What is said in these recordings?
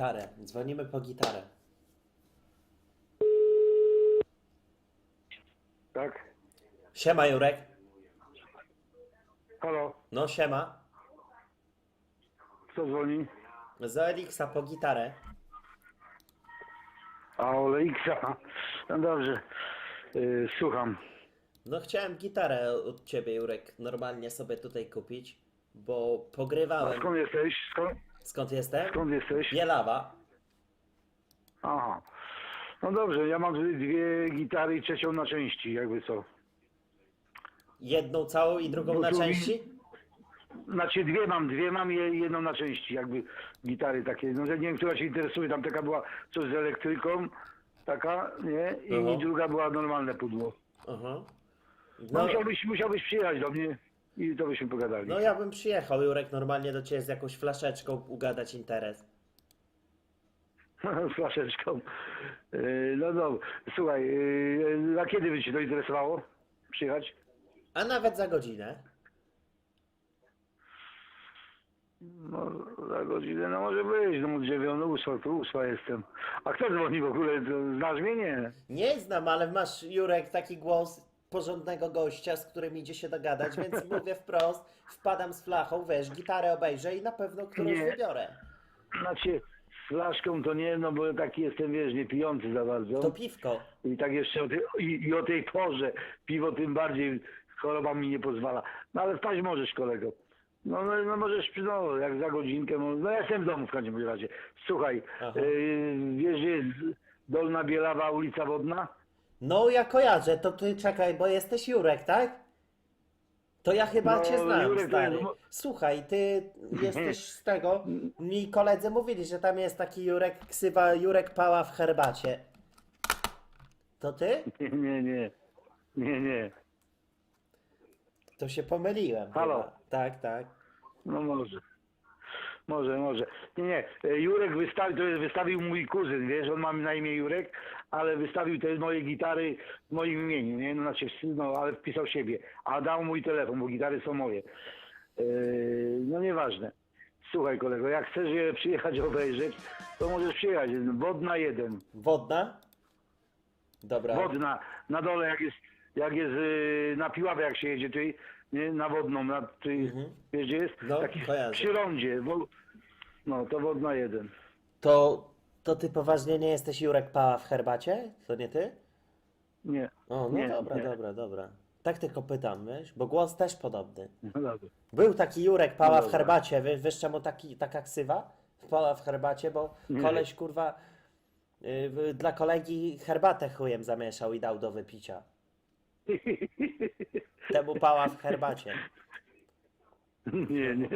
gitarę. Dzwonimy po gitarę. Tak? Siema Jurek. Halo? No siema. Kto dzwoni? Za Elixa po gitarę. A Oleiksa. No dobrze. Yy, słucham. No chciałem gitarę od ciebie Jurek normalnie sobie tutaj kupić, bo A pogrywałem. skąd jesteś? Skąd, Skąd jestem? skąd jesteś? Bielawa. Aha. No dobrze, ja mam dwie gitary i trzecią na części, jakby co. Jedną całą i drugą na mi- części? Znaczy dwie mam, dwie mam i jedną na części, jakby gitary takie. No nie wiem, która się interesuje, tam taka była coś z elektryką, taka, nie? I Aha. druga była normalne pudło. Aha. No, No, musiałbyś, musiałbyś przyjechać do mnie i to byśmy pogadali. no ja bym przyjechał Jurek normalnie do ciebie z jakąś flaszeczką ugadać interes. Z flaszeczką. Yy, No dobra. Słuchaj, yy, a kiedy by Cię to interesowało? Przyjechać? A nawet za godzinę. No, za godzinę, no może być, no od dziewiątej, ósma, tu ósma jestem. A kto dzwoni w ogóle? To Znasz mnie? Nie. Nie znam, ale masz Jurek taki głos porządnego gościa, z którym idzie się dogadać, więc mówię wprost, wpadam z flachą, wiesz, gitarę obejrzę i na pewno którąś Nie. wybiorę. Znaczy, z flaszką to nie, no bo taki jestem, wiesz, nie pijący za bardzo. To piwko. I tak jeszcze o tej, i, i o tej porze, piwo tym bardziej choroba mi nie pozwala. No ale wpaść możesz, kolego. No, no, no możesz, no jak za godzinkę, no, no ja jestem w domu w każdym razie. Słuchaj, Aha. yy, wiesz, jest Dolna Bielawa, ulica Wodna? No ja kojarzę, to ty czekaj, bo jesteś Jurek, tak? To ja chyba No, cię znam, Jurek to stary. mo- Słuchaj, ty jesteś z tego. Mi koledzy mówili, że tam jest taki Jurek, ksywa Jurek Pała w herbacie. To ty? Nie, nie, nie, nie, nie. To się pomyliłem. Halo. chyba. Tak, tak. No może. Może, może. Nie, nie. E, Jurek wystawił, to jest, wystawił mój kuzyn, wiesz, on ma na imię Jurek, ale wystawił te moje gitary w moim imieniu, nie? No, znaczy, no, ale wpisał siebie. A dał mój telefon, bo gitary są moje. E, no nieważne. Słuchaj kolego, jak chcesz je przyjechać obejrzeć, to możesz przyjechać. Wodna jeden. Wodna? Dobra. Wodna. Na dole jak jest, jak jest y, na Piławę, jak się jedzie tutaj, nie? na Wodną, na, tutaj, Mhm. wiesz gdzie jest? No, Taki kojarzę. przy rondzie. Wo, no, to Wodna jeden. To, to ty poważnie nie jesteś Jurek Pała w herbacie? To nie ty? Nie. O, no Nie, dobra, nie. dobra, dobra. Tak tylko pytam, wiesz? Bo głos też podobny. No dobra. Był taki Jurek Pała No w dobra. herbacie, wiesz, wiesz czemu taki, taka ksywa? Pała w herbacie, bo Nie. koleś kurwa y, dla kolegi herbatę chujem zamieszał i dał do wypicia. Temu pała w herbacie. Nie, nie.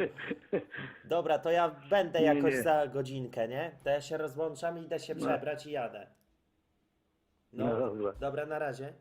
Dobra, to ja będę Nie, jakoś nie. za godzinkę, nie? To ja się rozłączam, idę się No. przebrać i jadę. No dobra. Dobra, na razie.